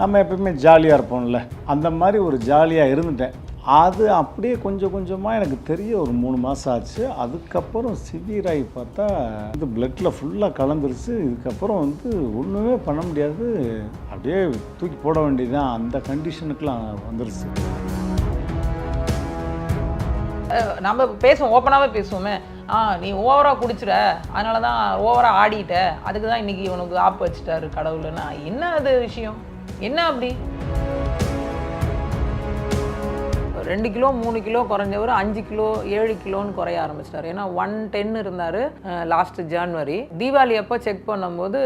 நம்ம எப்பயுமே ஜாலியாக இருப்போம்ல. அந்த மாதிரி ஒரு ஜாலியாக இருந்துட்டேன். அது அப்படியே கொஞ்சம் கொஞ்சமாக எனக்கு தெரிய ஒரு மூணு மாதம் ஆச்சு. அதுக்கப்புறம் சிவியராகி பார்த்தா இது பிளட்டில் ஃபுல்லாக கலந்துருச்சு. இதுக்கப்புறம் வந்து ஒன்றுமே பண்ண முடியாது. அப்படியே தூக்கி போட வேண்டியதுதான். அந்த கண்டிஷனுக்குலாம் வந்துருச்சு. நம்ம பேசுவோம். ஓப்பனாகவே பேசுவோமே. ஆ நீ ஓவராக குடிச்சிட அதனால தான் ஓவராக ஆடிட்ட. அதுக்கு தான் இன்னைக்கு இவனுக்கு ஆப்பு வச்சுட்டாரு கடவுள்னா. என்ன அது விஷயம்? என்ன அப்படி? ரெண்டு கிலோ மூணு கிலோ குறைஞ்சவர் அஞ்சு கிலோ ஏழு கிலோன்னு குறைய ஆரம்பிச்சிட்டாரு. ஏன்னா ஒன் டென் இருந்தார் லாஸ்ட் ஜான்வரி தீபாவளி அப்போ செக் பண்ணும்போது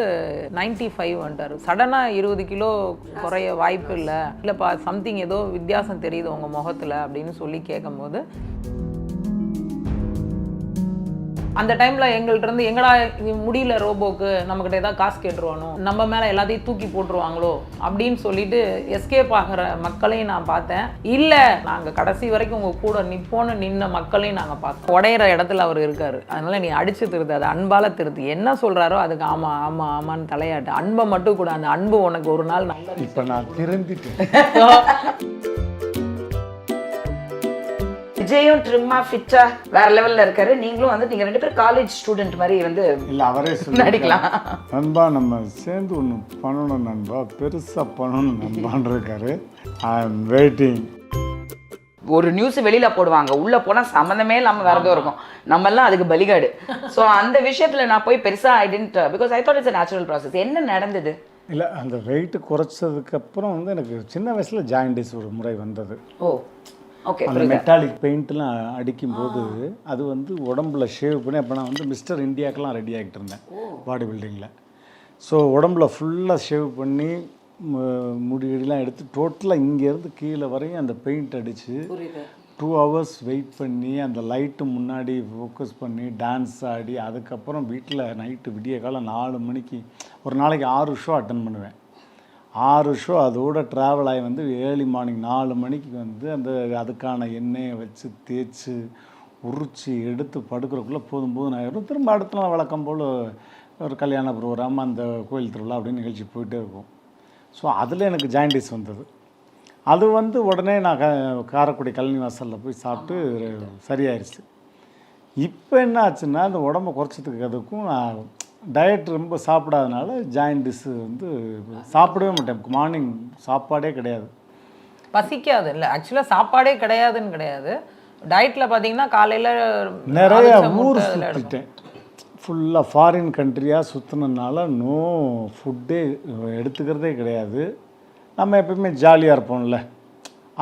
95 ஃபைவ் வந்துட்டார் சடனாக இருபது கிலோ குறைய வாய்ப்பு இல்லை. இல்லைப்பா சம்திங் ஏதோ வித்தியாசம் தெரியுது உங்கள் முகத்தில் அப்படின்னு சொல்லி கேட்கும்போது அந்த டைமில் எங்கள்கிட்ட இருந்து எங்கடா முடியல ரோபோக்கு? நம்மக்கிட்ட ஏதாவது காசு கேட்டுருவானோ? நம்ம மேலே எல்லாத்தையும் தூக்கி போட்டுருவாங்களோ? அப்படின்னு சொல்லிட்டு எஸ்கேப் ஆகிற மக்களையும் நான் பார்த்தேன். இல்லை நாங்கள் கடைசி வரைக்கும் உங்கள் கூட நிப்போன்னு நின்ன மக்களையும் நாங்கள் பார்த்தோம். உடையிற இடத்துல அவர் இருக்காரு. அதனால நீ அடிச்சு திருத்து அது அன்பால திருத்து. என்ன சொல்கிறாரோ அதுக்கு ஆமாம் ஆமாம் ஆமான்னு தலையாட்டு. அன்பை மட்டும் கூட. அந்த அன்பு உனக்கு ஒரு நாள் நல்ல இப்போ நான் திருந்திட்டேன். விஜயும் ட்ரிம்மா ஃபிட்டா வேற லெவல்ல இருக்காரு. நீங்களும் வந்து நீங்க ரெண்டு பேரும் காலேஜ் ஸ்டூடெண்ட் மாதிரி வந்து இல்லை அவரே நடிக்கலாம். நண்பா நம்ம சேர்ந்து ஒன்று பண்ணணும் நண்பா. பெருசாக பண்ணணும் நண்பான் இருக்காரு. ஐ எம் வெயிட்டிங் ஒரு நியூஸ் வெளியில போடுவாங்க. உள்ள போனா சம்மந்தமே இல்லாம வேற ஏதோ இருக்கும். நம்ம எல்லாம் அதுக்கு பலிகாடு. சோ அந்த விஷயத்துல நான் போய் பெருசா I tend because I thought it's natural process என்ன நடந்தது? இல்லை அந்த வெயிட் குறைச்சதுக்கப்புறம் வந்து எனக்கு சின்ன வயசில் ஜாயிண்டிஸ் ஒரு முறை வந்தது. ஓ. ஓகே அந்த மெட்டாலிக் பெயிண்ட்லாம் அடிக்கும்போது அது வந்து உடம்புல ஷேவ் பண்ணி அப்போ நான் வந்து மிஸ்டர் இந்தியாக்கெலாம் ரெடி ஆகிட்டு இருந்தேன் பாடி பில்டிங்கில் ஸோ உடம்புல ஃபுல்லாக ஷேவ் பண்ணி மு- முடியெல்லாம் எடுத்து டோட்டலாக இங்கேருந்து கீழே வரையும் அந்த பெயிண்ட் அடித்து டூ ஹவர்ஸ் வெயிட் பண்ணி அந்த லைட்டு முன்னாடி ஃபோக்கஸ் பண்ணி டான்ஸ் ஆடி அதுக்கப்புறம் வீட்டில் நைட்டு விடிய காலம் நாலு மணிக்கு ஒரு நாளைக்கு ஆறு ஷோ அட்டன் பண்ணுவேன். ஆறு ஷோ அதோட ட்ராவல் ஆகி வந்து ஏர்லி மார்னிங் நாலு மணிக்கு வந்து அந்த அதுக்கான எண்ணெயை வச்சு தேய்ச்சி உரிச்சு எடுத்து படுக்கிறக்குள்ளே போதும் போதும் ஆயிடும். திரும்ப அடுத்த நாள் வழக்கம் போல் ஒரு கல்யாண ப்ரோக்ராம் அந்த கோயில் திருவிழா அப்படின்னு நிகழ்ச்சி போயிட்டே இருக்கும். ஸோ அதில் எனக்கு ஜாயிண்டிஸ் வந்தது. அது வந்து உடனே நான் க காரைக்குடி கழனி வாசலில் போய் சாப்பிட்டு சரியாயிருச்சு. இப்போ என்ன ஆச்சுன்னா அந்த உடம்பை குறைச்சதுக்கு அதுக்கும் நான் டயட் ரொம்ப சாப்பிடாதனால ஜாயிண்டிஸ் வந்து சாப்பிடவே மாட்டேன். மார்னிங் சாப்பாடே கிடையாது. பசிக்காது இல்லை ஆக்சுவலாக சாப்பாடே கிடையாதுன்னு கிடையாது. டயட்டில் பார்த்தீங்கன்னா காலையில் நிறைய ஊர் சுற்றிட்டேன் ஃபுல்லாக ஃபாரின் கண்ட்ரியாக சுற்றினதுனால நோ ஃபுட்டே எடுத்துக்கிறதே கிடையாது. நம்ம எப்பயுமே ஜாலியாக இருப்போம்ல.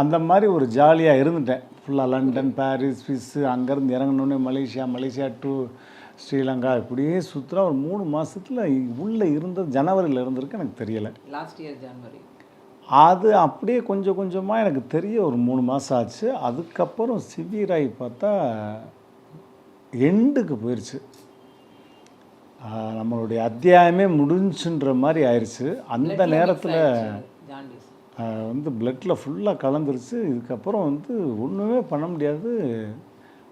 அந்த மாதிரி ஒரு ஜாலியாக இருந்துட்டேன். ஃபுல்லாக லண்டன் பாரிஸ் ஸ்விஸ்ஸு அங்கேருந்து இறங்கினோடனே மலேசியா மலேசியா டு ஸ்ரீலங்கா இப்படியே சுற்றுறா ஒரு மூணு மாதத்தில் உள்ளே இருந்தது ஜனவரியில் இருந்திருக்கு எனக்கு தெரியலை. லாஸ்ட் இயர் ஜனவரி அது அப்படியே கொஞ்சம் கொஞ்சமாக எனக்கு தெரிய ஒரு மூணு மாதம் ஆச்சு. அதுக்கப்புறம் சிவியராகி பார்த்தா எண்டுக்கு போயிடுச்சு நம்மளுடைய அத்தியாயமே முடிஞ்சுன்ற மாதிரி ஆயிடுச்சு அந்த நேரத்தில் வந்து பிளட்டில் ஃபுல்லாக கலந்துருச்சு. இதுக்கப்புறம் வந்து ஒன்றுமே பண்ண முடியாது.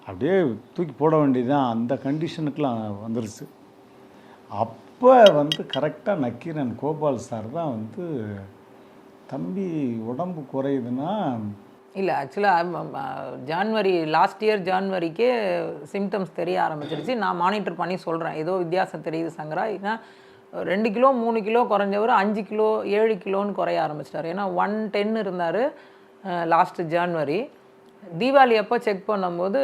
அப்படியே தூக்கி போட வேண்டியதுதான். அந்த கண்டிஷனுக்குலாம் வந்துருச்சு. அப்போ வந்து கரெக்டாக நக்கீரன் கோபால் சார் தான் வந்து தம்பி உடம்பு குறையுதுன்னா இல்லை ஆக்சுவலாக ஜான்வரி லாஸ்ட் இயர் ஜான்வரிக்கே சிம்டம்ஸ் தெரிய ஆரம்பிச்சிருச்சு. நான் மானிட்டர் பண்ணி சொல்கிறேன் ஏதோ வித்தியாசம் தெரியுது சங்கரா ஏன்னா ரெண்டு கிலோ மூணு கிலோ குறைஞ்சவர் அஞ்சு கிலோ ஏழு கிலோன்னு குறைய ஆரம்பிச்சிட்டாரு. ஏன்னா ஒன் டென் இருந்தார் லாஸ்ட்டு ஜான்வரி தீபாவளி அப்போ செக் பண்ணும்போது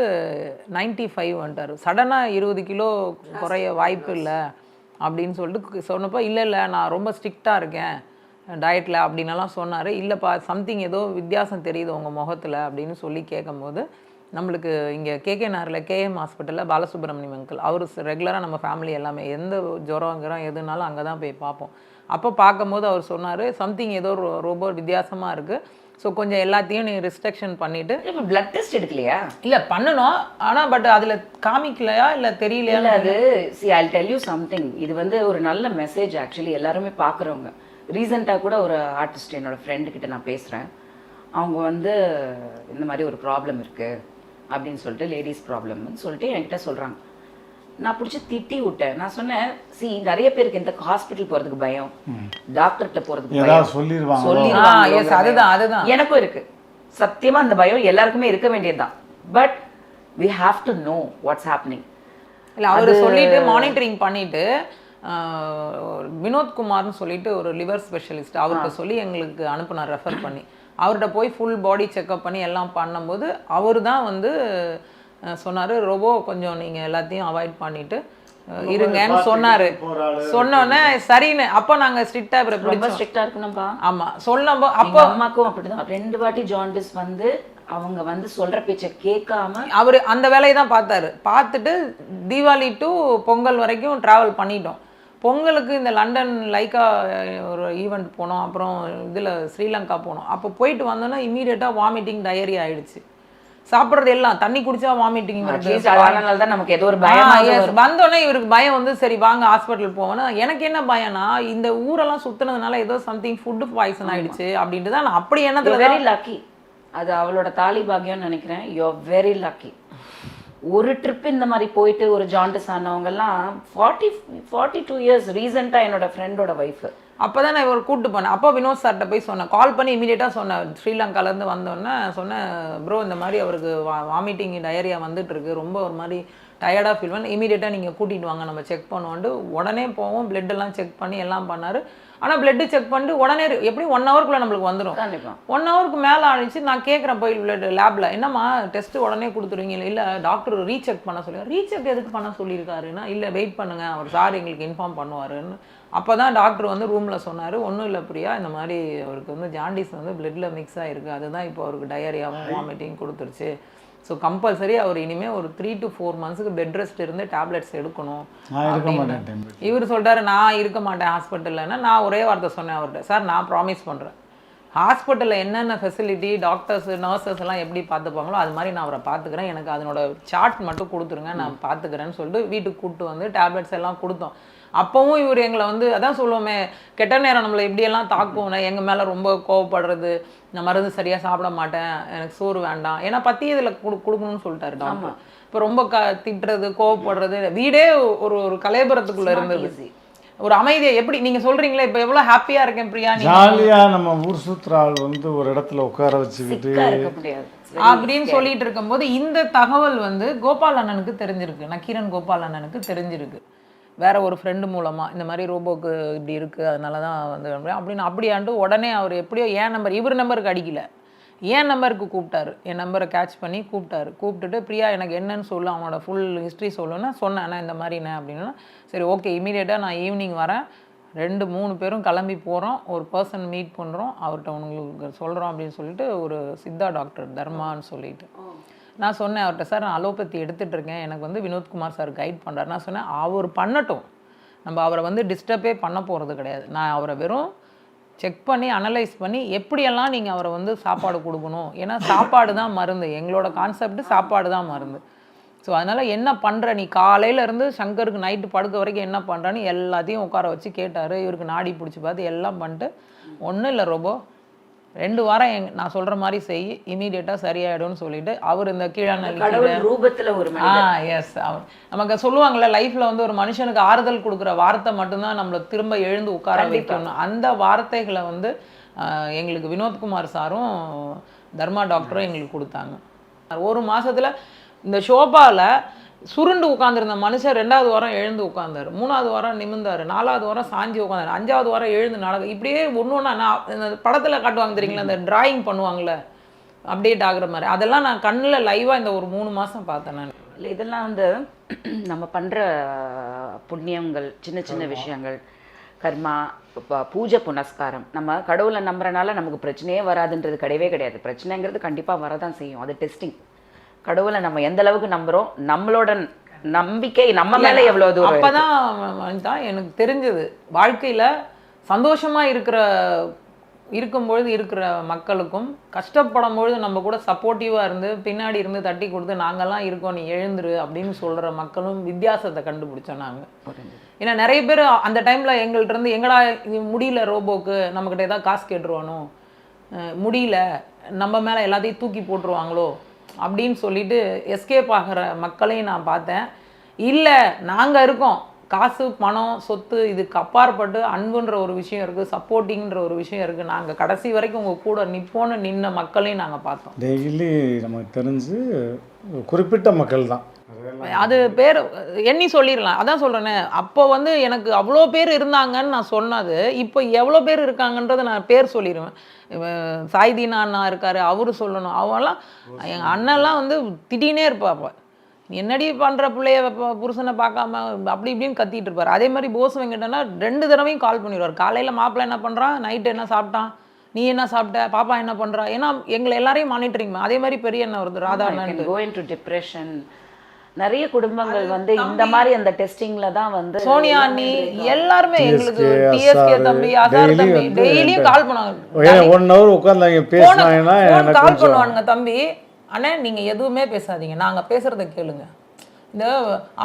95 ஃபைவ் வந்துட்டார் சடனாக இருபது கிலோ குறைய வாய்ப்பு இல்லை அப்படின்னு சொல்லிட்டு சொன்னப்போ இல்லை இல்லை நான் ரொம்ப ஸ்ட்ரிக்டாக இருக்கேன். டயட்டில் அப்படின்னலாம் சொன்னார். இல்லைப்பா சம்திங் ஏதோ வித்தியாசம் தெரியுது உங்கள் முகத்தில் அப்படின்னு சொல்லி கேட்கும்போது நம்மளுக்கு இங்கே கேகே நகரில் கேஎம் ஹாஸ்பிட்டலில் பாலசுப்ரமணியம் அங்கிள் அவர் ரெகுலராக நம்ம ஃபேமிலி எல்லாமே எந்த ஜுரம் கிரம் எதுனாலும் அங்கே தான் போய் பார்ப்போம். அப்போ பார்க்கும்போது அவர் சொன்னார் சம்திங் ஏதோ ரொ- ரொம்ப வித்தியாசமாக இருக்குது ஸோ கொஞ்சம் எல்லாத்தையும் நீ ரிஸ்ட்ரிக்ஷன் பண்ணிவிட்டு பிளட் டெஸ்ட் எடுக்கலையா? இல்லை பண்ணணும். ஆனால் பட் அதில் காமிக்கலையா இல்லை தெரியலையா இல்ல அது see I tell you something இது வந்து ஒரு நல்ல மெசேஜ் ஆக்சுவலி எல்லாருமே பார்க்குறவங்க. ரீசெண்டாக கூட ஒரு ஆர்டிஸ்ட் என்னோட ஃப்ரெண்டு கிட்ட நான் பேசுகிறேன் அவங்க வந்து இந்த மாதிரி ஒரு ப்ராப்ளம் இருக்குது அப்படின்னு சொல்லிட்டு லேடிஸ் ப்ராப்ளம்னு சொல்லிட்டு என்கிட்ட சொல்கிறாங்க நான் பிடிச்சி திட்டி விட்டேன். நான் சொன்னேன் சி நிறைய பேருக்கு இந்த ஹாஸ்பிட்டல் போறதுக்கு பயம். டாக்டர்கிட்ட போறதுக்கு ஏதாவது பயம். சொல்லிடுவாங்க. எஸ் அதுதான் அதுதான். எனக்கும் இருக்கு. சத்தியமா அந்த பயம் எல்லாருக்குமே இருக்க வேண்டியதுதான். But we have to know what's happening. இல்லை அவர் சொல்லிட்டு மானிட்டரிங் பண்ணிட்டு ஆஹ், வினோத்குமார்னு சொல்லிட்டு ஒரு லிவர் ஸ்பெஷலிஸ்ட் அவர்கிட்ட சொல்லி எங்களுக்கு அனுப்புனார் ரெஃபர் பண்ணி. அவர்கிட்ட போய் ஃபுல் பாடி செக்அப் பண்ணி எல்லாம் பண்ணும்போது அவர் தான் வந்து சொன்னாரு ரொபோ கொஞ்சம் நீங்க எல்லாத்தையும் அவாய்ட் பண்ணிட்டு அஹ், இருங்கன்னு சொன்னாரு. சொன்னோன்னே சரின்னு அப்போ நாங்க ஸ்ட்ரிக்டா இவரை ரொம்ப பிடிச்சோம். ஸ்ட்ரிக்டா இருக்கணும்பா. ஆமா சொல்லும் அப்போ அம்மாக்கும் அப்படிதான். ரெண்டு வாட்டி ஜாண்டிஸ் வந்து அவங்க வந்து சொல்ற பேச்ச கேட்காம அவர் அந்த வேலையை தான் பார்த்தாரு. பார்த்துட்டு தீபாவளி டு பொங்கல் வரைக்கும் ட்ராவல் பண்ணிட்டோம். பொங்கலுக்கு இந்த லண்டன் லைக்கா ஒரு ஈவெண்ட் போனோம். அப்புறம் இதில் ஸ்ரீலங்கா போனோம். அப்போ போயிட்டு வந்தோன்னா இமீடியட்டாக வாமிட்டிங் டயரி ஆயிடுச்சு. சாப்பிட்றது எல்லாம் தண்ணி குடிச்சா வாமிட்டிங் அதனால தான் நமக்கு ஏதோ ஒரு பயமா வந்தோடனே இவருக்கு பயம் வந்து சரி வாங்க ஹாஸ்பிட்டல் போவோம்னா எனக்கு என்ன பயம்னா இந்த ஊரெல்லாம் சுத்துனதுனால ஏதோ சம்திங் ஃபுட்டு பாய்சன் ஆயிடுச்சு அப்படின்ட்டு தான் நான் அப்படி எண்ணத்துல வெரி லக்கி அது அவளோட தாலி பாக்கியம்னு நினைக்கிறேன். யூ வெரி லக்கி ஒரு ட்ரிப் இந்த மாதிரி போயிட்டு ஒரு ஜாண்டிஸ் ஆனவங்கெல்லாம் ஃபார்ட்டி ஃபார்ட்டி டூ இயர்ஸ் ரீசெண்டாக என்னோட ஃப்ரெண்டோட ஒய்ஃபு அப்பதான் நான் இவர் கூட்டு போனேன். அப்போ வினோத் சார்கிட்ட போய் சொன்னேன். கால் பண்ணி இமீடியட்டாக சொன்னேன். ஸ்ரீலங்காலேருந்து வந்தோடனே சொன்னேன் ப்ரோ இந்த மாதிரி அவருக்கு வா வாமிட்டிங் டயரியா வந்துட்டு இருக்கு. ரொம்ப ஒரு மாதிரி டயர்டாக ஃபீல் பண்ணி இமீடியட்டாக நீங்கள் கூட்டிகிட்டு வாங்க. நம்ம செக் பண்ணுவோன்ட்டு உடனே போவோம். Blood எல்லாம் செக் பண்ணி எல்லாம் பண்ணாரு. ஆனால் blood செக் பண்ணிட்டு உடனே எப்படியும் ஒன் ஹவருக்குள்ளே நம்மளுக்கு வந்துடும் ஒன் ஹவருக்கு மேலே ஆணிச்சு நான் கேட்குறேன் போய் பிளட் லேபில் என்னம்மா டெஸ்ட் உடனே கொடுத்துருவீங்க. இல்லை டாக்டர் ரீசெக் பண்ண சொல்லி ரீசெக் எதுக்கு பண்ண சொல்லியிருக்காருன்னா இல்லை வெயிட் பண்ணுங்க. அவர் சார் எங்களுக்கு இன்ஃபார்ம் பண்ணுவாருன்னு அப்போ தான் டாக்டர் வந்து ரூமில் சொன்னார் ஒன்றும் இல்லை பிரியா இந்த மாதிரி அவருக்கு வந்து ஜாண்டிஸ் வந்து பிளட்டில் மிக்ஸ் ஆகிருக்கு அதுதான் இப்போ அவருக்கு டயரியாவும் வாமிட்டிங் கொடுத்துருச்சு. ஸோ கம்பல்சரி அவர் இனிமேல் ஒரு த்ரீ டு ஃபோர் மந்த்ஸுக்கு பெட் ரெஸ்ட் இருந்து டேப்லெட்ஸ் எடுக்கணும். இவர் சொல்றாரு நான் இருக்க மாட்டேன் ஹாஸ்பிட்டல்லன்னா நான் ஒரே வார்த்தை சொன்னேன் அவர்கிட்ட. சார் நான் ப்ராமிஸ் பண்ணுறேன் ஹாஸ்பிட்டலில் என்னென்ன ஃபெசிலிட்டி டாக்டர்ஸ் நர்சஸ் எல்லாம் எப்படி பார்த்துப்பாங்களோ அது மாதிரி நான் அவரை பார்த்துக்கிறேன். எனக்கு அதனோட சார்ட் மட்டும் கொடுத்துருங்க நான் பார்த்துக்கிறேன்னு சொல்லிட்டு வீட்டுக்கு கூப்பிட்டு வந்து டேப்லெட்ஸ் எல்லாம் கொடுத்தோம். அப்போவும் இவர் எங்களை வந்து அதான் சொல்லுவோமே கெட்ட நேரம் நம்மளை எப்படியெல்லாம் தாக்கும் எங்கள் மேலே ரொம்ப கோவப்படுறது நான் மருந்து சரியாக சாப்பிட மாட்டேன் எனக்கு சோறு வேண்டாம். ஏன்னா பத்தி இதில் கொடு கொடுக்கணும்னு சொல்லிட்டாரு டாக்டர் இப்போ ரொம்ப க திட்டுறது கோவப்படுறது வீடே ஒரு ஒரு கலைபுரத்துக்குள்ளே இருந்தது. ஒரு அமைதியை எப்படி நீங்க சொல்றீங்களே இப்போ எவ்வளவு ஹாப்பியா இருக்கேன் பிரியா நீ ஜாலியா நம்ம ஊர் சுத்துற ஆள் வந்து ஒரு இடத்துல உட்கார வச்சுக்கிட்டு அப்படின்னு சொல்லிட்டு இருக்கும்போது இந்த தகவல் வந்து கோபால் அண்ணனுக்கு தெரிஞ்சிருக்கு. நக்கீரன் கோபால் அண்ணனுக்கு தெரிஞ்சிருக்கு. வேற ஒரு ஃப்ரெண்டு மூலமாக இந்த மாதிரி ரோபோக்கு இப்படி இருக்குது அதனால தான் வந்து அப்படின்னு அப்படியாண்டு உடனே அவர் எப்படியோ ஏன் நம்பர் இவர் நம்பருக்கு அடிக்கல. ஏன் நம்பருக்கு கூப்பிட்டாரு. என் நம்பரை கேட்ச் பண்ணி கூப்பிட்டாரு. கூப்பிட்டுட்டு பிரியா எனக்கு என்னன்னு சொல்லு அவனோட ஃபுல் ஹிஸ்ட்ரி சொல்லுன்னா சொன்னேன். அண்ணா இந்த மாதிரிண்ணே அப்படின்னா. சரி ஓகே இமீடியட்டாக நான் ஈவினிங் வரேன். ரெண்டு மூணு பேரும் கிளம்பி போகிறோம் ஒரு பர்சன் மீட் பண்ணுறோம் அவர்கிட்ட உங்களுக்கு சொல்கிறோம் அப்படின்னு சொல்லிட்டு ஒரு சித்தா டாக்டர் தர்மான்னு சொல்லிட்டு. நான் சொன்னேன் அவர்கிட்ட சார் நான் அலோபதி எடுத்துகிட்டு இருக்கேன். எனக்கு வந்து வினோத்குமார் சார் கைட் பண்ணுறாரு நான் சொன்னேன் அவர் பண்ணட்டும். நம்ம அவரை வந்து டிஸ்டர்பே பண்ண போகிறது கிடையாது. நான் அவரை வெறும் செக் பண்ணி அனலைஸ் பண்ணி எப்படியெல்லாம் நீங்கள் அவரை வந்து சாப்பாடு கொடுக்கணும்? ஏன்னா சாப்பாடு தான் மருந்து. எங்களோட கான்செப்ட் சாப்பாடு தான் மருந்து. ஸோ அதனால் என்ன பண்ணுற நீ காலையிலேருந்து சங்கருக்கு நைட்டு படுக்க வரைக்கும் என்ன பண்ணுறான்னு எல்லாத்தையும் உட்கார வச்சு கேட்டார். இவருக்கு நாடி பிடிச்சி பார்த்து எல்லாம் பண்ணிட்டு ஒன்றும் இல்லை ரொம்ப ரெண்டு வாரம் எங் நான் சொல்கிற மாதிரி செய் இமீடியட்டாக சரியாயிடும்னு சொல்லிட்டு அவர் இந்த கடவுள் ரூபத்துல ஒரு ஆ எஸ் அவர். நமக்கு சொல்லுவாங்கல்ல லைஃப்ல வந்து ஒரு மனுஷனுக்கு ஆறுதல் கொடுக்குற வார்த்தை மட்டும்தான் நம்மளை திரும்ப எழுந்து உட்கார வைக்கணும். அந்த வார்த்தைகளை வந்து எங்களுக்கு வினோத்குமார் சாரும் தர்மா டாக்டரும் எங்களுக்கு கொடுத்தாங்க. ஒரு மாசத்துல இந்த ஷோபால சுருண்டு உட்காந்துருந்த மனுஷன் ரெண்டாவது வாரம் எழுந்து உட்காந்தாரு மூணாவது வாரம் நிமிர்ந்தாரு. நாலாவது வாரம் சாஞ்சி உட்காந்தாரு அஞ்சாவது வாரம் எழுந்து நடக்க இப்படியே ஒன்று ஒன்றா நான் இந்த படத்தில் காட்டுவாங்க தெரியுங்களா? இந்த டிராயிங் பண்ணுவாங்கல்ல? அப்டேட் ஆகுற மாதிரி. அதெல்லாம் நான் கண்ணில் லைவாக இந்த ஒரு மூணு மாதம் பார்த்தேன் நான். இல்லை இதெல்லாம் வந்து நம்ம பண்ற புண்ணியங்கள் சின்ன சின்ன விஷயங்கள் கர்மா பூஜை புனஸ்காரம். நம்ம கடவுளை நம்புறனால நமக்கு பிரச்சனையே வராதுன்றது கிடையவே கிடையாது. பிரச்சனைங்கிறது கண்டிப்பா வரதான் செய்யும். அது டெஸ்டிங் கடவுளை நம்ம எந்த அளவுக்கு நம்புறோம் நம்மளோட நம்பிக்கை நம்ம மேல எவ்வளவு தூரம். அப்பதான் வனிதா எனக்கு தெரிஞ்சது வாழ்க்கையில சந்தோஷமா இருக்கிற இருக்கும்பொழுது இருக்கிற மக்களுக்கும் கஷ்டப்படும் பொழுது நம்ம கூட சப்போர்ட்டிவா இருந்து பின்னாடி இருந்து தட்டி கொடுத்து நாங்கெல்லாம் இருக்கோம் நீ எழுந்துரு அப்படின்னு சொல்ற மக்களும் வித்தியாசத்தை கண்டுபிடிச்சோம் நாங்க. ஏன்னா நிறைய பேர் அந்த டைம்ல எங்கள்ட்ட இருந்து எங்கடா இது முடியல ரோபோக்கு நம்மக்கிட்ட ஏதாவது காசு கேட்டுருவானோ? முடியல நம்ம மேல எல்லாத்தையும் தூக்கி போட்டுருவாங்களோ? அப்படின்னு சொல்லிட்டு எஸ்கேப் ஆகிற மக்களையும் நான் பார்த்தேன். இல்லை நாங்கள் இருக்கோம். காசு பணம் சொத்து இதுக்கு அப்பாற்பட்டு அன்புன்ற ஒரு விஷயம் இருக்குது சப்போர்ட்டிங்கிற ஒரு விஷயம் இருக்குது நாங்கள் கடைசி வரைக்கும் உங்கள் கூட நிற்போன்னு நின்ன மக்களையும் நாங்கள் பார்த்தோம். டெய்லி நமக்கு தெரிஞ்சு குறிப்பிட்ட மக்கள் தான் அது பேர் எண்ணி சொல்லிடலாம் அதான் சொல்கிறேனே அப்போ வந்து எனக்கு அவ்வளோ பேர் இருந்தாங்கன்னு நான் சொன்னது. இப்போ எவ்வளோ பேர் இருக்காங்கன்றதை நான் பேர் சொல்லிடுவேன் சாய்தீனா அண்ணா இருக்காரு அவரு சொல்லணும். அவெல்லாம் எங்கள் அண்ணெல்லாம் வந்து திடீர்னே இருப்பாப்ப என்னடி பண்ணுற பிள்ளைய புருஷனை பார்க்காம அப்படி இப்படின்னு கத்திட்டு இருப்பார். அதே மாதிரி போஸ் வெங்கடனா ரெண்டு தடவையும் கால் பண்ணிடுவார். காலையில் மாப்பிள்ளை என்ன பண்ணுறான் நைட்டு என்ன சாப்பிட்டான்? நீ என்ன சாப்பிட்ட? பாப்பா என்ன பண்ணுறா ஏன்னா எங்களை எல்லாரையும் மானிட்டரிங் அதே மாதிரி பெரிய என்ன வருது ராதா கோ இன்டு டிப்ரெஷன் நிறைய குடும்பங்கள் வந்து இந்த மாதிரி அந்த டெஸ்டிங்ல தான் வந்து சோனியா அண்ணி எல்லாருமே எங்களுக்கு டிஎஸ்கே தம்பி அசார் தம்பி டெய்லியும் கால் பண்ணுவாங்க. ஒன் ஹவர் உட்காந்து அவங்க பேசினாங்கன்னா கால் பண்ணுவானுங்க தம்பி. அண்ணே நீங்க எதுவுமே பேசாதீங்க. நாங்க பேசுறத கேளுங்க. இந்த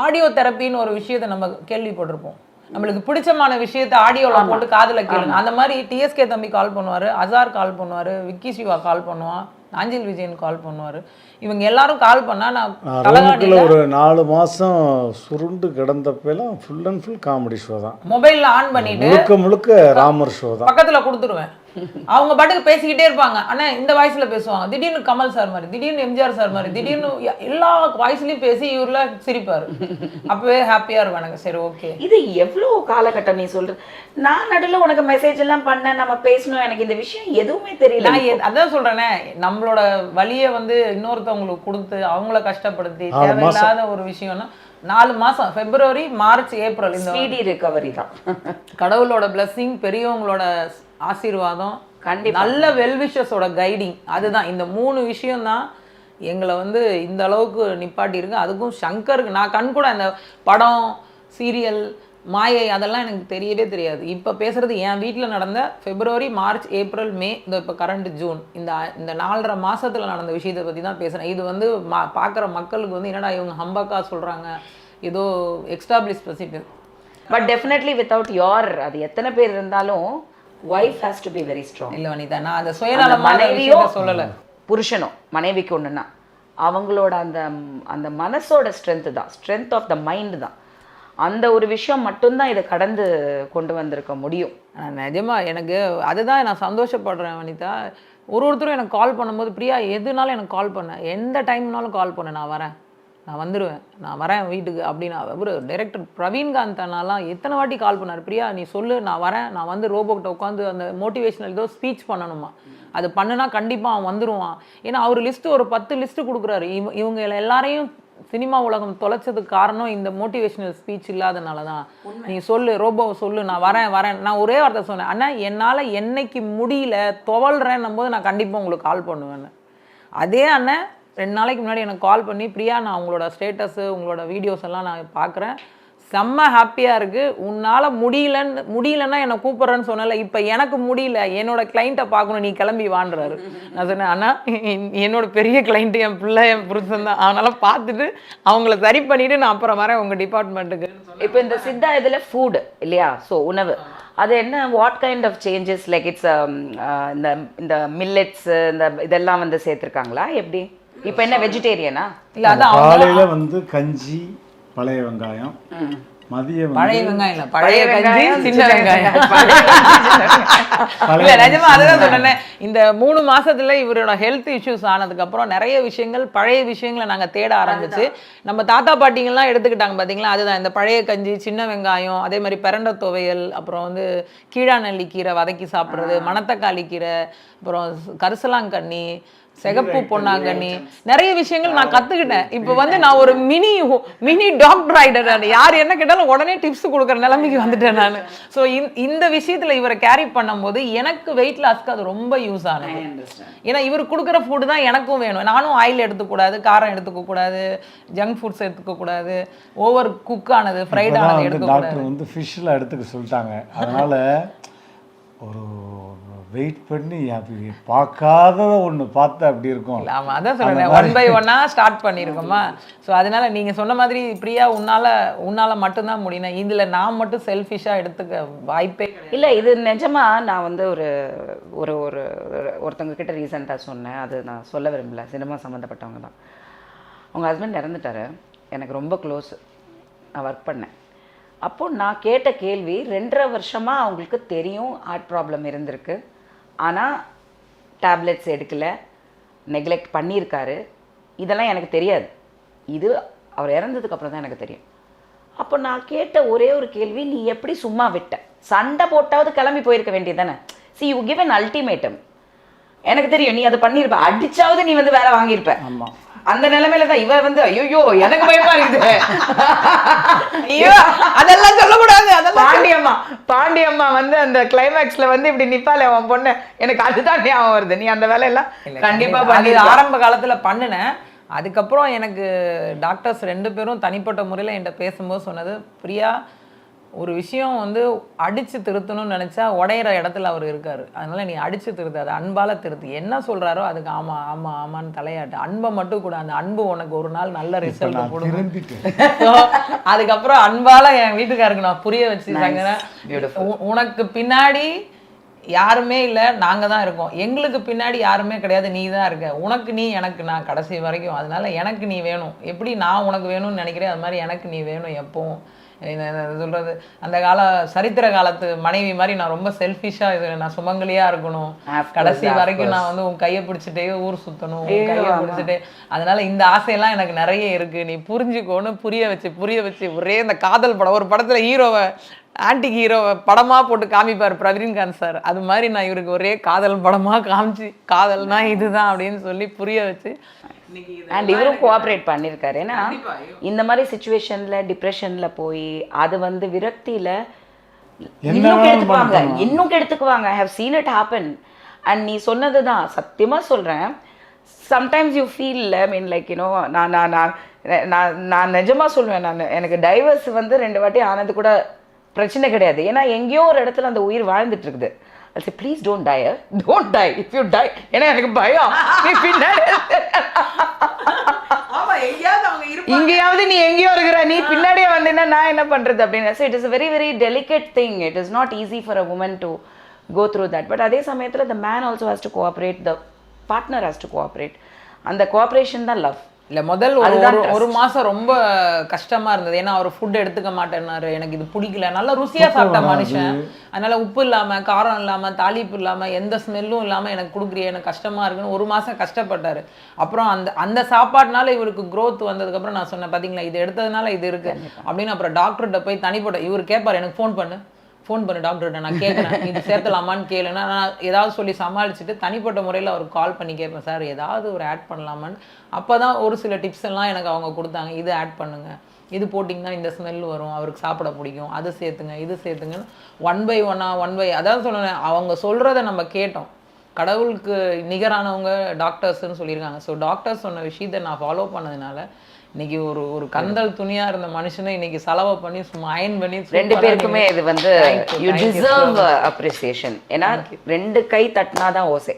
ஆடியோ தெரப்பின்னு ஒரு விஷயத்தை நம்ம கேள்விப்பட்டிருப்போம். நம்மளுக்கு பிடிச்சமான விஷயத்தை ஆடியோல போட்டு காதுல கேளுங்க. அந்த மாதிரி டிஎஸ்கே தம்பி கால் பண்ணுவாரு அசார் கால் பண்ணுவாரு விக்கி சிவா கால் பண்ணுவான் நாஞ்சில் விஜயன் கால் பண்ணுவாரு. இவங்க எல்லாரும் கால் பண்ணா நான் ரூமுக்குள்ள ஒரு நாலு மாசம் சுருண்டு கிடந்தப்பெல்லாம் full and full comedy show தான். மொபைல்ல ஆன் பண்ணிட்டு முழுக்க முழுக்க ராமர் ஷோ தான். பக்கத்துல கொடுத்துருவேன். அவங்க பாட்டுக்கு பேசிக்கிட்டே இருப்பாங்க. அண்ணா இந்த வாய்ஸ்ல பேசுவாங்க. திடீர்னு கமல் சார் மாதிரி திடீர்னு எம்ஜிஆர் சார் மாதிரி திடீர்னு எல்லா வாய்ஸ்லயும் பேசி இவர்ல சிரிப்பாரு. அப்பவே ஹாப்பியா எனக்கு சரி ஓகே இது எவ்வளோ காலகட்டம் நீ சொல்ற? நான் நடுவில் உனக்கு மெசேஜ் எல்லாம் பண்ண நம்ம பேசணும். எனக்கு இந்த விஷயம் எதுவுமே தெரியல நான் அதான் சொல்றேனே. நம்மளோட வழியை வந்து இன்னொருத்தவங்களுக்கு கொடுத்து அவங்கள கஷ்டப்படுத்தி. தேவையில்லாத ஒரு விஷயம்னா நாலு மாசம் பிப்ரவரி மார்ச் ஏப்ரல் இந்த ஸ்பீடி ரிகவரி தான். கடவுளோட blessing பெரியவங்களோட ஆசீர்வாதம் கண்டிப்பா. நல்ல வெல்விஷஸோட கைடிங் அதுதான் இந்த மூணு விஷயம் தான் எங்களை வந்து இந்த அளவுக்கு நிப்பாட்டியிருக்கு. அதுக்கும் சங்கருக்கு நான் கண் கூட அந்த படம் சீரியல் மாயை அதெல்லாம் எனக்கு தெரியவே தெரியாது. இப்போ பேசுறது என் வீட்டில் நடந்த பிப்ரவரி மார்ச் ஏப்ரல் மே இந்த இப்போ கரண்ட் ஜூன் இந்த இந்த நாலரை மாசத்துல நடந்த விஷயத்தை பற்றி தான் பேசுகிறேன் இது வந்து மா பார்க்குற மக்களுக்கு வந்து என்னடா இவங்க ஹம்பக்கா சொல்கிறாங்க ஏதோ establish president but definitely without your அது எத்தனை பேர் இருந்தாலும் wife has to be very strong இல்ல வனிதா நான் அந்த சுயநலமான மனைவியோ சொல்லல. புருஷனும் மனைவிக்கு ஒண்ணுன்னா அவங்களோட அந்த அந்த மனசோட ஸ்ட்ரென்த் தான். ஸ்ட்ரென்த் ஆஃப் த மைண்ட் தான். அந்த ஒரு விஷயம் மட்டும்தான் இதை கடந்து கொண்டு வந்திருக்க முடியும். நிஜமாக எனக்கு அதுதான் நான் சந்தோஷப்படுறேன் வனிதா. ஒரு ஒருத்தரும் எனக்கு கால் பண்ணும்போது பிரியா எதுனாலும் எனக்கு கால் பண்ண. எந்த டைம்னாலும் கால் பண்ணு. நான் வரேன். நான் வந்துடுவேன் நான் வரேன் வீட்டுக்கு. அப்படின்னு. அவர் டைரக்டர் பிரவீன்காந்த் அண்ணாலாம் எத்தனை வாட்டி கால் பண்ணார். பிரியா நீ சொல்லு. நான் வரேன். நான் வந்து ரோபோக்கிட்ட உட்காந்து அந்த மோட்டிவேஷனல் ஏதோ ஸ்பீச் பண்ணணுமா? அது பண்ணுனா கண்டிப்பாக அவன் வந்துருவான். ஏன்னா அவர் லிஸ்ட்டு ஒரு பத்து லிஸ்ட்டு கொடுக்குறாரு. இவ இவங்க எல்லாரையும் சினிமா உலகம் தொலைச்சதுக்கு காரணம் இந்த மோட்டிவேஷனல் ஸ்பீச் இல்லாதனால தான் நீ சொல்லு ரோபோவை சொல்லு நான் வரேன் வரேன். நான் ஒரே வார்த்தை சொன்னேன். அண்ணா என்னால் என்னைக்கு முடியல துவல்றேன்னும் போது நான் கண்டிப்பாக உங்களுக்கு கால் பண்ணுவேன்னு. அதே அண்ணன் ரெண்டு நாளைக்கு முன்னாடி எனக்கு கால் பண்ணி பிரியா நான் உங்களோட ஸ்டேட்டஸு உங்களோட வீடியோஸ் எல்லாம் நான் பார்க்குறேன் செம்ம ஹாப்பியாக இருக்குது உன்னால் முடியலன்னு முடியலன்னா என்னை கூப்பிட்றேன்னு சொன்னல இப்போ எனக்கு முடியல என்னோட கிளைண்ட்டை பார்க்கணும் நீ கிளம்பி வாண்டுறாரு நான் சொன்னேன் என்- என்னோட பெரிய கிளைண்ட்டு என் பிள்ளை என் புருஷன் தான். அதனால் பார்த்துட்டு அவங்கள சரி பண்ணிவிட்டு நான் அப்புறம் வரேன் உங்கள் டிபார்ட்மெண்ட்டுக்கு இப்போ இந்த சித்தா இதுல ஃபுட் இல்லையா? ஸோ உணவு. அது என்ன what kind of changes like it's இந்த இந்த மில்லட்ஸ் இந்த இதெல்லாம் வந்து சேர்த்துருக்காங்களா? எப்படி? இப்போ என்ன வெஜிடேரியனா இல்லை அதான் காலையில வந்து கஞ்சி பழைய வெங்காயம் பழைய வந்து வெங்காயம் இல்லை பழைய கஞ்சி வெங்காயம், சின்ன வெங்காயம். பழைய இல்ல நிஜமா அதுதான் சொன்னேன். இந்த மூணு மாசத்துல இவரோட ஹெல்த் இஷ்யூஸ் ஆனதுக்கு அப்புறம் நிறைய விஷயங்கள் பழைய விஷயங்களை நாங்க தேட ஆரம்பிச்சு நம்ம தாத்தா பாட்டிங்கெல்லாம் எடுத்துக்கிட்டாங்க பாத்தீங்களா? அதுதான் இந்த பழைய கஞ்சி சின்ன வெங்காயம் அதே மாதிரி பிரண்ட துவையல் அப்புறம் வந்து கீழாநெல்லி கீரை வதக்கி சாப்பிடுறது மணத்தக்காளி கீரை அப்புறம் கரிசலாங்கண்ணி சிகப்பு பொன்னாங்கண்ணி நிறைய விஷயங்கள் நான் கத்துக்கிட்டேன். இப்போ வந்து நான் ஒரு மினி மினி டாக்டர் ஆயிட்டேன் நான் யார் என்ன கேட்டாலும் உடனே டிப்ஸ் கொடுக்குற நிலைமைக்கு வந்துட்டேன் நான். ஸோ இந்த விஷயத்துல இவரை கேரி பண்ணும்போது எனக்கு வெயிட் லாஸ்க்கு அது ரொம்ப யூஸ் ஆனது. ஏன்னா இவர் கொடுக்குற ஃபுட் தான் எனக்கும் வேணும். நானும் ஆயில் எடுத்துக்கூடாது காரம் எடுத்துக்க கூடாது ஜங்க் ஃபுட்ஸ் எடுத்துக்க கூடாது ஓவர் குக் ஆனது ஃப்ரைட் ஆனது வந்து எடுக்கக்கூடாது. டாக்டர் வந்து ஃபிஷ்ஷில் எடுத்துக்க சொல்லிட்டாங்க. அதனால ஒரு வெயிட் பண்ணி அப்படி பார்க்காத ஒன்று பார்த்தா அப்படி இருக்கும். ஆமா அதான் சொல்றேன். ஒன் பை ஒன்னா ஸ்டார்ட் பண்ணியிருக்கோமா ஸோ அதனால நீங்க சொன்ன மாதிரி பிரியா உன்னால உன்னால மட்டும்தான் முடியும் இதுல நான் மட்டும் செல்ஃபிஷா எடுத்துக்க வாய்ப்பே இல்ல இது நிஜமா நான் வந்து ஒரு ஒரு ஒரு ஒரு- ஒருத்தவங்க கிட்ட ரீசெண்டாக சொன்னேன். அது நான் சொல்ல விரும்பல. சினிமா சம்மந்தப்பட்டவங்க தான். அவங்க ஹஸ்பண்ட் இறந்துட்டாரு. எனக்கு ரொம்ப க்ளோஸ் நான் ஒர்க் பண்ணேன். அப்போ நான் கேட்ட கேள்வி ரெண்டரை வருஷமா அவங்களுக்கு தெரியும் ஹார்ட் ப்ராப்ளம் இருந்திருக்கு. ஆனால் டேப்லெட்ஸ் எடுக்கல நெக்லெக்ட் பண்ணியிருக்காரு. இதெல்லாம் எனக்கு தெரியாது. இது அவர் இறந்ததுக்கப்புறம் தான் எனக்கு தெரியும். அப்போ நான் கேட்ட ஒரே ஒரு கேள்வி நீ எப்படி சும்மா விட்ட? சண்டை போட்டாவது கிளம்பி போயிருக்க வேண்டியதானே see you give an ultimatum எனக்கு தெரியும் நீ அதை பண்ணியிருப்ப. அடிச்சாவது நீ வந்து வேலை வாங்கியிருப்ப. அந்த நிலைமையில தான் இவ வந்து ஐயோ எனக்கு பயமா இருக்குது. அதெல்லாம் சொல்லக்கூடாது அதெல்லாம் பாண்டியம்மா பாண்டியம்மா வந்து அந்த கிளைமேக்ஸ்ல வந்து இப்படி நிப்பாளே அவன் பொண்ணு. எனக்கு அதுதான் ஞாபகம் வருது. நீ அந்த வேலையெல்லாம் கண்டிப்பா பண்ணி ஆரம்ப காலத்துல பண்ணினேன். அதுக்கப்புறம் எனக்கு டாக்டர்ஸ் ரெண்டு பேரும் தனிப்பட்ட முறையில் என்கிட்ட பேசும்போது சொன்னது பிரியா ஒரு விஷயம் வந்து அடிச்சு திருத்தணும்னு நினைச்சா உடையிற இடத்துல அவர் இருக்காரு. அதனால நீ அடிச்சு திருத்து அது அன்பால திருத்து. என்ன சொல்றாரோ அதுக்கு ஆமா ஆமா ஆமான்னு தலையாட்டு. அன்பை மட்டும் கூட அந்த அன்பு உனக்கு ஒரு நாள் நல்ல ரிசல்ட் கொடுக்கும். அதுக்கப்புறம் அன்பால என் வீட்டுக்காருக்கு நான் புரிய Beautiful. உனக்கு பின்னாடி யாருமே இல்லை நாங்க தான் இருக்கோம். எங்களுக்கு பின்னாடி யாருமே கிடையாது நீ தான் இருக்க. உனக்கு நீ எனக்கு நான் கடைசி வரைக்கும். அதனால எனக்கு நீ வேணும். எப்படி நான் உனக்கு வேணும்னு நினைக்கிறேன்? அது மாதிரி எனக்கு நீ வேணும் எப்பவும். என்ன- சொல்றது அந்த கால சரித்திர காலத்து மனைவி மாதிரி நான் ரொம்ப செல்ஃபிஷா இது நான் சுமங்கலியா இருக்கணும் கடைசி வரைக்கும் நான். வந்து உன் கையை பிடிச்சிட்டே ஊர் சுத்தணும் உன் கையை. பிடிச்சிட்டு அதனால இந்த ஆசையெல்லாம் எனக்கு நிறைய இருக்கு நீ புரிஞ்சுக்கோன்னு புரிய வச்சு புரிய வச்சு ஒரே இந்த காதல் படம் ஒரு படத்துல ஹீரோவை ஆன்டி ஹீரோவை படமா போட்டு காமிப்பார் பிரவீன்காந்த் சார். அது மாதிரி நான் இவருக்கு ஒரே காதல் படமா காமிச்சு காதல்னா இதுதான் அப்படின்னு சொல்லி புரிய வச்சு. இன்னைக்கு இது அண்ட் இவரும் கோஆப்ரேட் பண்ணியிருக்காரு. ஏன்னா. இந்த மாதிரி சுச்சுவேஷன்ல டிப்ரெஷன்ல போய் அது வந்து விரக்தியில இன்னும் கெடுத்துக்குவாங்க. இன்னும் கெடுத்துக்குவாங்க. How seen it happen and நீ சொன்னது தான் சத்தியமா சொல்றேன். Sometimes you feel I mean like you know நான் நான் நான் நான் நான் நிஜமா சொல்லுவேன் நான் எனக்கு டைவர்ஸ் வந்து ரெண்டு வாட்டி ஆனது கூட பிரச்சனை கிடையாது. ஏன்னா எங்கேயோ ஒரு இடத்துல அந்த உயிர் வாழ்ந்துட்டு இருக்குது அது please don't die don't die if you die ஏன்னா எனக்கு பயம். நீ பின்னாடி இங்கேயாவது நீ எங்கேயோ இருக்கிற நீ பின்னாடியே வந்தீங்கன்னா நான் என்ன பண்றது அப்படின்னு. So it is very very delicate thing it is not easy for a woman to go through that but அதே சமயத்துல the man also has to cooperate the partner has to cooperate அந்த கோஆப்ரேஷன் தான் love இல்ல முதல் ஒரு ஒரு- மாசம் ரொம்ப கஷ்டமா இருந்தது. ஏன்னா அவர் ஃபுட் எடுத்துக்க மாட்டேன்னாரு. எனக்கு இது பிடிக்கல. நல்லா ருசியா சாப்பிட்ட மனுஷன். அதனால உப்பு இல்லாம காரம் இல்லாம தாளிப்பு இல்லாம எந்த ஸ்மெல்லும் இல்லாம எனக்கு கொடுக்குறிய எனக்கு கஷ்டமா இருக்குன்னு ஒரு மாசம் கஷ்டப்பட்டாரு. அப்புறம் அந்த அந்த சாப்பாடுனால இவருக்கு growth வந்ததுக்கு அப்புறம் நான் சொன்னேன் பாத்தீங்களா? இது எடுத்ததுனால இது இருக்கு. அப்படின்னு அப்புறம் டாக்டர்கிட்ட போய் தனிப்பட்ட இவர் கேட்பாரு எனக்கு ஃபோன் பண்ணு. ஃபோன் பண்ணு டாக்டர்கிட்ட நான் கேட்குறேன் இது சேர்த்தலாமான்னு கேளுன்னா நான் ஏதாவது சொல்லி சமாளிச்சுட்டு தனிப்பட்ட முறையில் அவருக்கு கால் பண்ணி கேட்பேன் சார் ஏதாவது ஒரு ஆட் பண்ணலாமான்னு? அப்போ தான் ஒரு சில டிப்ஸ் எல்லாம் எனக்கு அவங்க கொடுத்தாங்க. இது ஆட் பண்ணுங்க. இது போட்டிங்கன்னா இந்த ஸ்மெல் வரும். அவருக்கு சாப்பிட பிடிக்கும். அது சேர்த்துங்க இது சேர்த்துங்கன்னு ஒன் பை ஒன்னா ஒன் பை அதாவது சொன்னேன். அவங்க சொல்கிறத நம்ம கேட்டோம். கடவுளுக்கு நிகரானவங்க டாக்டர்ஸ்னு சொல்லியிருக்காங்க. ஸோ டாக்டர்ஸ் சொன்ன விஷயத்தை நான் ஃபாலோ பண்ணதுனால இன்னைக்கு ஒரு ஒரு கந்தல் துணியா இருந்த மனுஷனை இன்னைக்கு செலவை பண்ணி சும்மா அயன் பண்ணி ரெண்டு பேருக்குமே இது வந்து யூ டிசர்வ். அப்ரிசியேஷன் ஏன்னா ரெண்டு கை தட்டினாதான் ஓசை.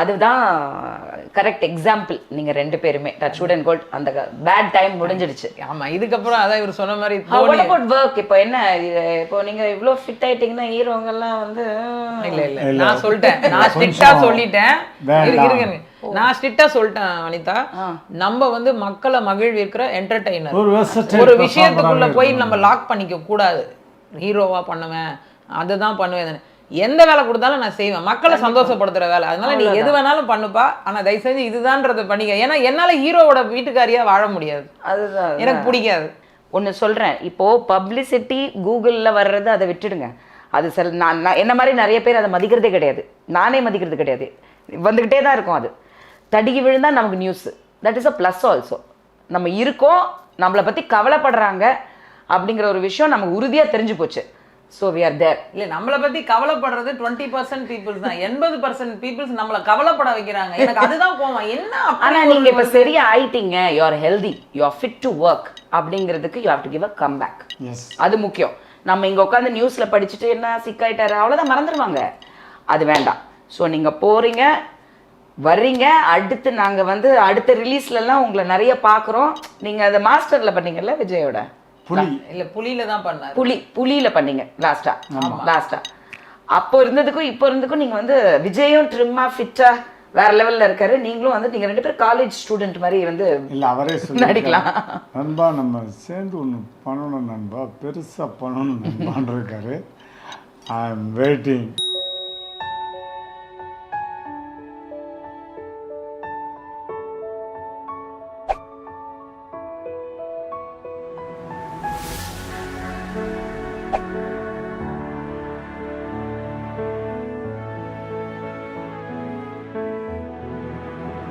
அதுதான் கரெக்ட் எக்ஸாம்பிள் நீங்க ரெண்டு பேருமே. டச் வுட் அண்ட் கோல்ட் அந்த பேட் டைம் முடிஞ்சிடுச்சு. ஆமா இதுக்கப்புறம் அதான் இவர் சொன்ன மாதிரி வாட் ஒர்க் இப்போ என்ன? இப்போ நீங்க இவ்ளோ ஃபிட் ஆயிட்டீங்கன்னா ஹீரோங்க எல்லாம் வந்து இல்ல இல்ல. நான் சொல்லிட்டேன். நான் ஸ்ட்ரிக்டா சொல்லிட்டேன். வேண்டாம். நான் ஸ்ட்ரிக்டா சொல்லிட்டேன் அனிதா. நம்ம வந்து மக்களை மகிழ்விக்கிற என்டர்டெய்னர் ஒரு விஷயத்துக்குள்ள போய். நம்ம லாக் பண்ணிக்க கூடாது. ஹீரோவா பண்ணுவேன் அதுதான் பண்ணுவேன். எந்த வேலை கொடுத்தாலும் நான் செய்வேன். மக்களை சந்தோஷப்படுத்துற வேலை. அதனால நீ எது வேணாலும் பண்ணுப்பா. ஆனா தயவு செஞ்சு இதுதான்றத பண்ணிக்க. ஏன்னா என்னால ஹீரோவோட வீட்டுக்காரியா வாழ முடியாது. அதுதான் எனக்கு பிடிக்காது. ஒன்று சொல்கிறேன் இப்போ பப்ளிசிட்டி கூகுளில் வர்றது அதை விட்டுடுங்க. அது சில நான் நான் என்ன மாதிரி நிறைய பேர் அதை மதிக்கிறதே கிடையாது. நானே மதிக்கிறது கிடையாது. வந்துக்கிட்டே தான் இருக்கும் அது. தடுக்கி விழுந்தா நமக்கு news that is a plus also நம்ம இருக்கோம் நம்மளை பற்றி கவலைப்படுறாங்க அப்படிங்கிற ஒரு விஷயம் நமக்கு உறுதியாக தெரிஞ்சு போச்சு. ஸோ வி ஆர் தேர் இல்ல நம்மளை பத்தி கவலைப்படுறது டுவெண்ட்டி பர்சன்ட் பீப்புள்ஸ் தான். எண்பது பர்சன்ட் பீப்புள்ஸ் நம்மள கவலைப்பட வைக்கிறாங்க. எனக்கு அதுதான் கோவம். என்ன அப்படி ஆனா ஒரு- நீங்க இப்ப சரியா ஆயிட்டீங்க. You are healthy you are fit to work அப்படிங்கிறதுக்கு you have to give a comeback yes அது முக்கியம். நம்ம இங்க உட்காந்து நியூஸ்ல படிச்சுட்டு என்ன சிக்காயிட்டாரு அவ்வளவுதான் மறந்துடுவாங்க அது வேண்டாம். ஸோ நீங்க போறீங்க வர்றீங்க அடுத்து நாங்க வந்து அடுத்த ரிலீஸ்ல எல்லாம் உங்களை நிறைய பாக்குறோம் நீங்க அதை மாஸ்டர்ல பண்ணீங்கல்ல விஜயோட? புலி. இல்ல புலியில தான் பண்ணாரு புலி. புலியில பண்ணீங்க லாஸ்டா லாஸ்டா அப்போ இருந்ததுக்கும் இப்போ இருந்ததுக்கும் நீங்க வந்து விஜயும் ட்ரிம்மா ஃபிட்டா வேற லெவல்ல இருக்காரு. நீங்களும் வந்து நீங்க ரெண்டு பேரும் காலேஜ் ஸ்டூடெண்ட் மாதிரி வந்து இல்லை அவரே நடிக்கலாம். நண்பா நம்ம சேர்ந்து ஒன்று பண்ணணும் நண்பா. பெருசாக பண்ணணும் நண்பான் இருக்காரு. I am waiting